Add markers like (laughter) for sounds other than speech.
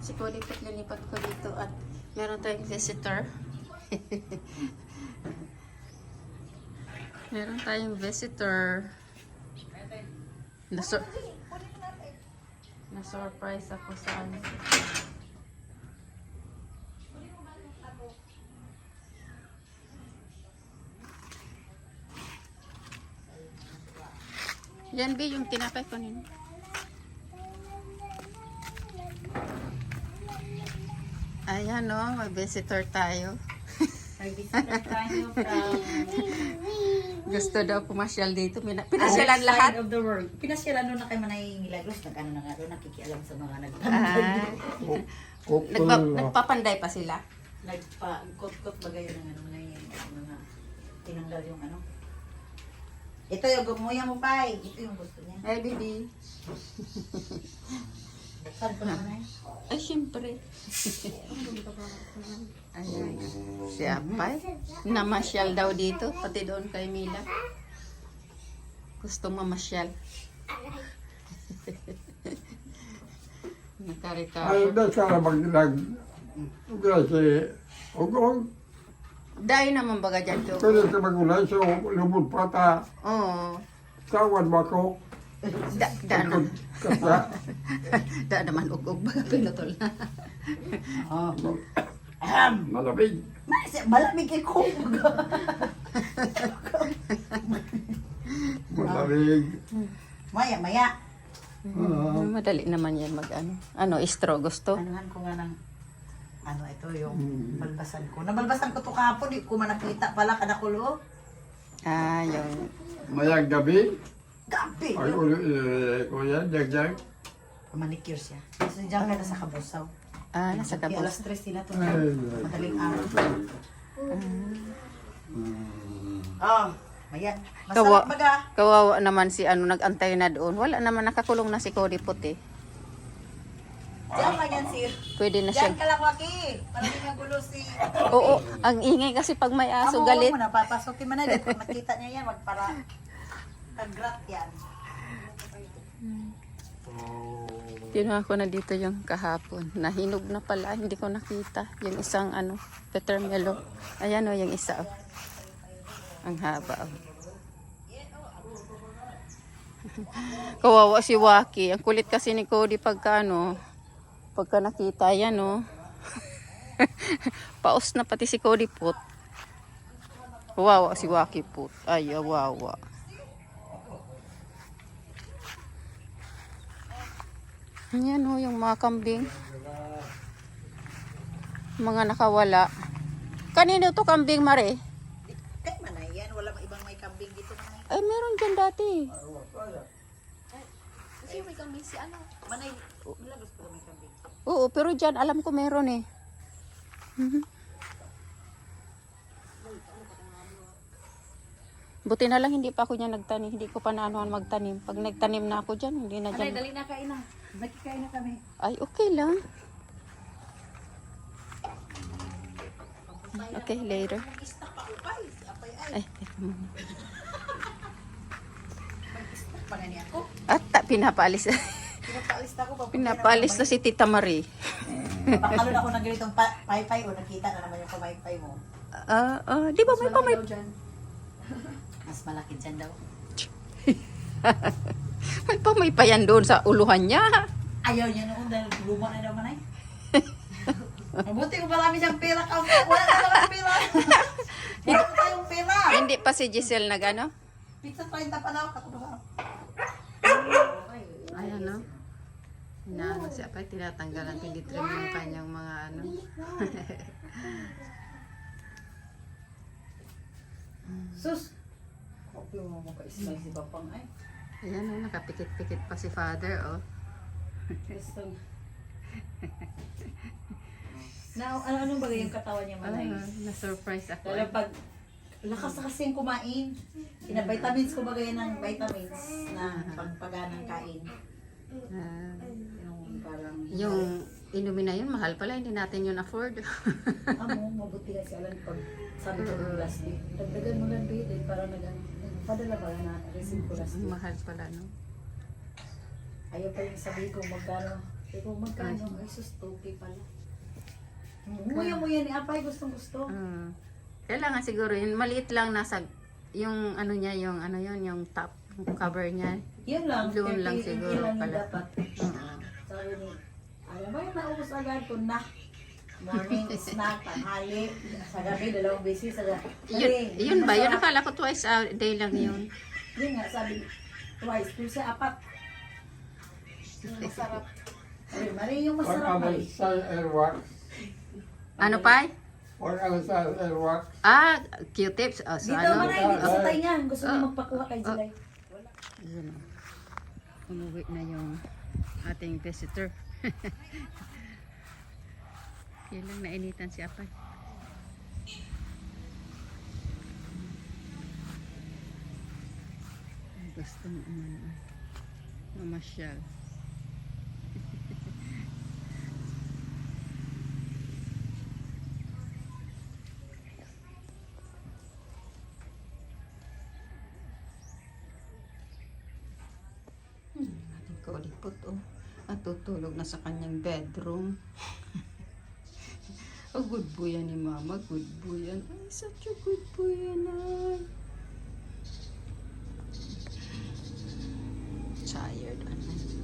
Si Cody Put linipat ko dito at meron tayong visitor. (laughs) meron tayong visitor. Na-sur Na-surprise ako sa ano. Yan, B, yung tinapay ko nino. Ayan, no, may visitor tayo. Nag-visitor tayo from Gusto daw pumasyal dito. Pinasyalan lahat. of the world. Pinasyalan doon na kay Manay Milagros. Nag-ano na nga doon, nakikialam sa mga Ah, nagpanday. nagpa, nagpapanday pa sila. Nagpa-kot-kot ba kayo ng ano na yung mga tinanggal yung ano. Ito yung gumuya mo, Pai. Ito yung gusto niya. Ay, baby. Ko Ay, syempre. Ayan. Si Apay. Namasyal daw dito. Pati doon kay Mila. Gusto mamasyal. Ay, Nakarika. da sana maglag. Kasi, ugong, Dahil naman baga dyan, kaya ka magulay, so lumod pa ta. Oo. Tawan mo ako. Da, da, na, (laughs) da naman ugog baga pinutol na. Oh. Ahem. malamig. Mas- Malamig kay ko. Malamig. maya, maya. Ah, Madali naman yan mag ano. Ano, istro gusto? Anuhan ko nga ng ano ito yung balbasan ko. Nabalbasan ko to kahapon, di ko man nakita pala kada kulo. Ah, yung... mayang gabi. Gabi. Ay, ulo, eh, kuya, jag-jag. Manicure siya. Kasi diyan ka na sa kabusaw. Ah, nasa kabos. alas 3 sila to. Ay, Madaling araw. Oh, maya. Kawa- Masarap baga. Kawawa naman si ano nag-antay na doon. Wala naman nakakulong na si Cody Puti. Diyan ka yan si... Pwede na siya. Diyan ka lang, Waki. Parang hindi gulo si... Oo, ang ingay kasi pag may aso Amo, galit. mo na, papasokin mo na din. Pag makita niya yan, magpara... Kagrat yan. Kinuha ko na dito yung kahapon. Nahinog na pala, hindi ko nakita. Yung isang ano, petermelo. Ayan o, yung isa oh. Ang haba oh. (laughs) Kawawa si Waki. Ang kulit kasi ni Cody pagka ano, pagka nakita yan oh. (laughs) Paos na pati si Cody put. Kawawa si Waki put. Ay, wawa. Yan o, yung mga kambing. Mga nakawala. Kanino to kambing, Mare? Kaya man na yan. Wala ibang may kambing dito na. Ay, meron dyan dati. Kasi may kambing si ano. Manay, malagos pa may kambing. Oo, pero dyan, alam ko meron eh. Mhm. Buti na lang hindi pa ako niya nagtanim. Hindi ko pa naanuhan magtanim. Pag nagtanim na ako dyan, hindi na Anay, dyan. dali na kain na. Nakikain na kami. Ay, okay lang. Okay, later. Ay. Teka muna. At ta, pinapaalis. Pinapaalis na ako. pinapaalis na si Tita Marie. Pakalon ako ng ganitong pa- paypay o nakita na naman yung pamaypay mo. Ah, ah, di ba may pamay... (laughs) Mas malaki dyan daw. (laughs) May pamay pa yan doon sa uluhan niya. Ayaw niya noon dahil luma na daw manay. (laughs) Mabuti ko marami siyang pera ka. Wala na naman pera. (laughs) Wala na tayong pera. Hindi pa si Giselle nag ano? Pizza 30 pa daw. Ayan no. Inaano siya pa, tinatanggalan, tinitrim yung kanyang mga ano. (laughs) Sus! Kopyo mo mo ka-smile si Papang ay. Ayan no, nakapikit-pikit pa si father oh. Gusto. Na, ano, anong bagay yung katawan niya manay? Ah, na-surprise ako. Lalo pag lakas na kasing kumain, ina-vitamins ko bagay ng vitamins na pagpaganang kain. Ah, Yung parang, yung inumin na yun, mahal pala, hindi natin yun afford. amo, mabuti kasi alam pag sabi ko ng last day, dagdagan mo lang bit, eh, parang nag nagpadala ba na receive ko last day. mahal pala no. Ayaw pa yung sabi ko magkano, Eh kung magkano, ay sus, okay pala. Umuya mo yan ni Apay, gustong gusto. Mm. Kailangan siguro yun. Maliit lang nasa yung ano niya, yung ano yun, yung top yung cover niya. Yan lang. Doon lang 30 siguro lang yung pala. dapat. Oo. Sabi ni, alam mo yung naubos agad ko na. Morning snack, tanghali, sa gabi, dalawang beses sa gabi. Yun, yun ba? Yun akala ko twice a day lang yun. Yun nga, sabi, twice, two sa apat. Yung (laughs) masarap. Sabi, mali yung masarap, ka mali. sa airwax. Ano pa? Sa airwax. Ah, Q-tips. Oh, so Dito ano? man ay, dito sa taingan. Gusto niya Oh. magpakuha kay Julay. Yun o. Umuwi na yung ating visitor. (laughs) Kailang nainitan si Apay. Gustong umano. Mamasyal. Ating kaulipot oh. At tutulog na sa kanyang bedroom. (laughs) oh, good boy yan ni mama. Good boy yan. Ay, such a good boy yan ay. Tired ano.